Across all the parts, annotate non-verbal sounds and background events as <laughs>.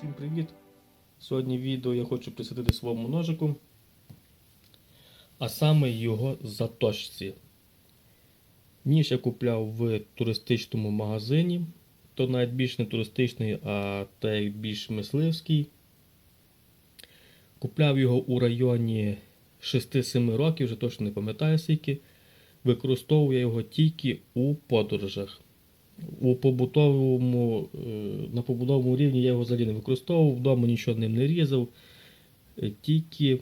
Всім привіт! Сьогодні відео я хочу присвятити своєму ножику, а саме його заточці. Ніж я купляв в туристичному магазині, то навіть більш не туристичний, а той більш мисливський. Купляв його у районі 6-7 років, вже точно не пам'ятаю скільки. Використовую його тільки у подорожах. У побутовому, е, на побутовому рівні я його взагалі не використовував, вдома нічого ним не різав. Е, Тільки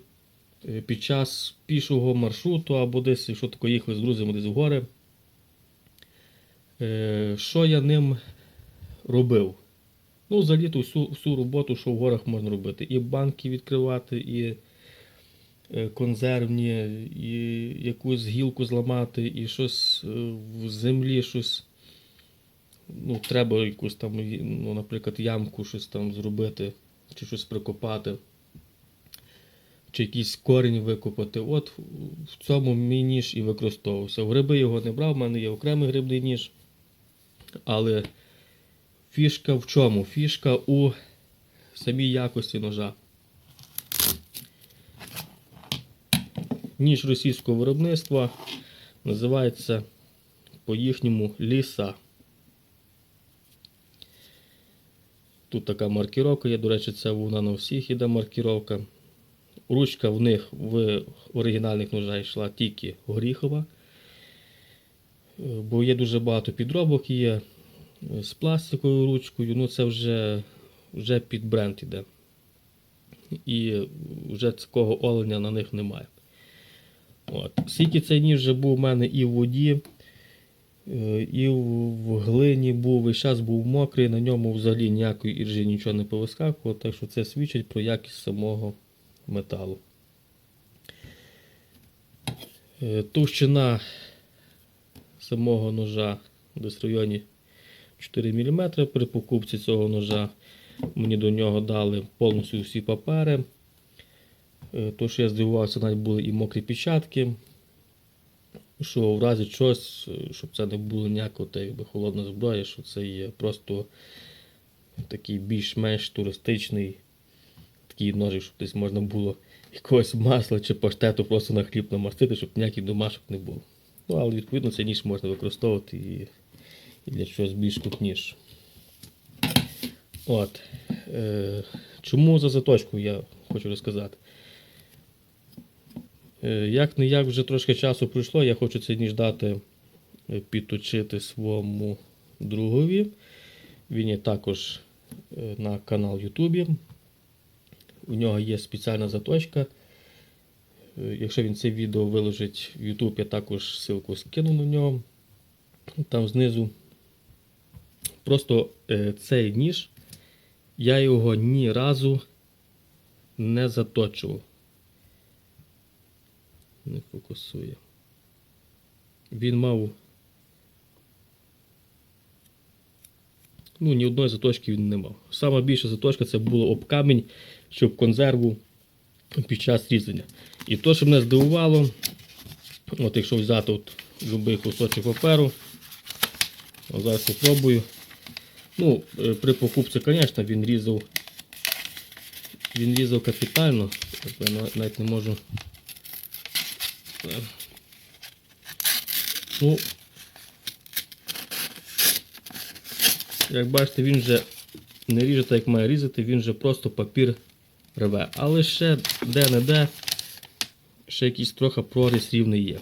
е, під час пішого маршруту або десь, якщо тако їхали з друзями десь в гори. Що я ним робив? Ну, взагалі то всю, всю роботу, що в горах можна робити. І банки відкривати, і консервні, і якусь гілку зламати, і щось в землі, щось ну, треба якусь там, ну, наприклад, ямку щось там зробити, чи щось прикопати, чи якийсь корінь викопати. От в цьому мій ніж і використовувався. В гриби його не брав, в мене є окремий грибний ніж. Але фішка в чому? Фішка у самій якості ножа. Ніж російського виробництва називається по їхньому ліса. Тут така маркіровка є, до речі, це вона на всіх іде маркіровка. Ручка в них в оригінальних ножах йшла тільки горіхова. Бо є дуже багато підробок є е, з пластиковою ручкою, ну це вже, вже під бренд іде. І вже такого оленя на них немає. От. Скільки цей ніж вже був у мене і в воді, І в глині був, весь час був мокрий, на ньому взагалі ніякої іржі нічого не повискакувало, так що це свідчить про якість самого металу. Е, Товщина самого ножа десь в районі 4 мм. При покупці цього ножа мені до нього дали повністю всі папери. Е, То, що я здивувався, навіть були і мокрі печатки що в разі чогось, е, щоб це не було ніякого та, якби, холодна зброя, що це є просто такий більш-менш туристичний такий ножик, щоб десь можна було <laughs> якогось масла чи паштету просто на хліб намастити, щоб ніяких домашок не було. Ну, але відповідно цей ніж можна використовувати і, і для чогось більш крупніше. От. Е, чому за заточку я хочу розказати? Е, Як не як вже трошки часу пройшло, я хочу цей ніж дати е, підточити своєму другові. Він є також е, на канал Ютубі. У нього є спеціальна заточка. Якщо він це відео виложить в YouTube, я також ссылку скину на нього. Там знизу. Просто цей ніж, я його ні разу не заточував не фокусує. Він мав. Ну, ні одної заточки він не мав. Сама більша заточка це було об камінь, щоб консерву під час різання. І то, що мене здивувало, от якщо взяти от любий кусочок паперу, зараз спробую. Ну, е, при покупці, звісно, він різав. Він різав капітально, я навіть не можу. Ну, як бачите, він вже не ріже так, як має різати, він вже просто папір рве. Але ще де-не-де, ще якийсь трохи проріз рівний є.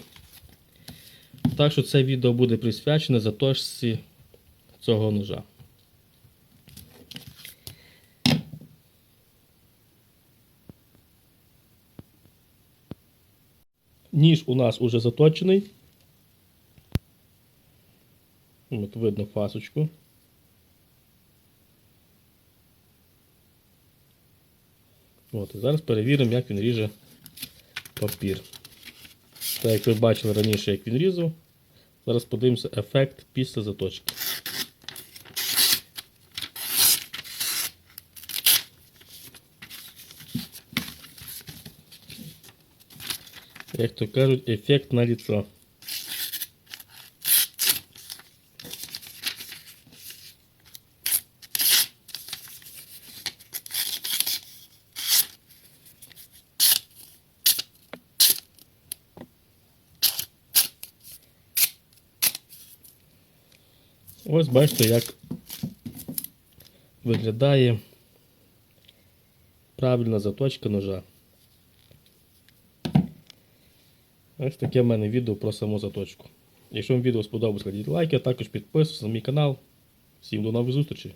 Так що це відео буде присвячене заточці цього ножа. Ніж у нас уже заточений. От видно фасочку. От, і зараз перевіримо, як він ріже папір. Так, як ви бачили раніше, як він різав, зараз подивимося ефект після заточки. як то кажуть, ефект на лицо? Ось бачите, як виглядає правильна заточка ножа. Ось таке в мене відео про саму заточку. Якщо вам відео сподобалось, кладіть лайки, а також підписуйтесь на мій канал. Всім до нових зустрічей!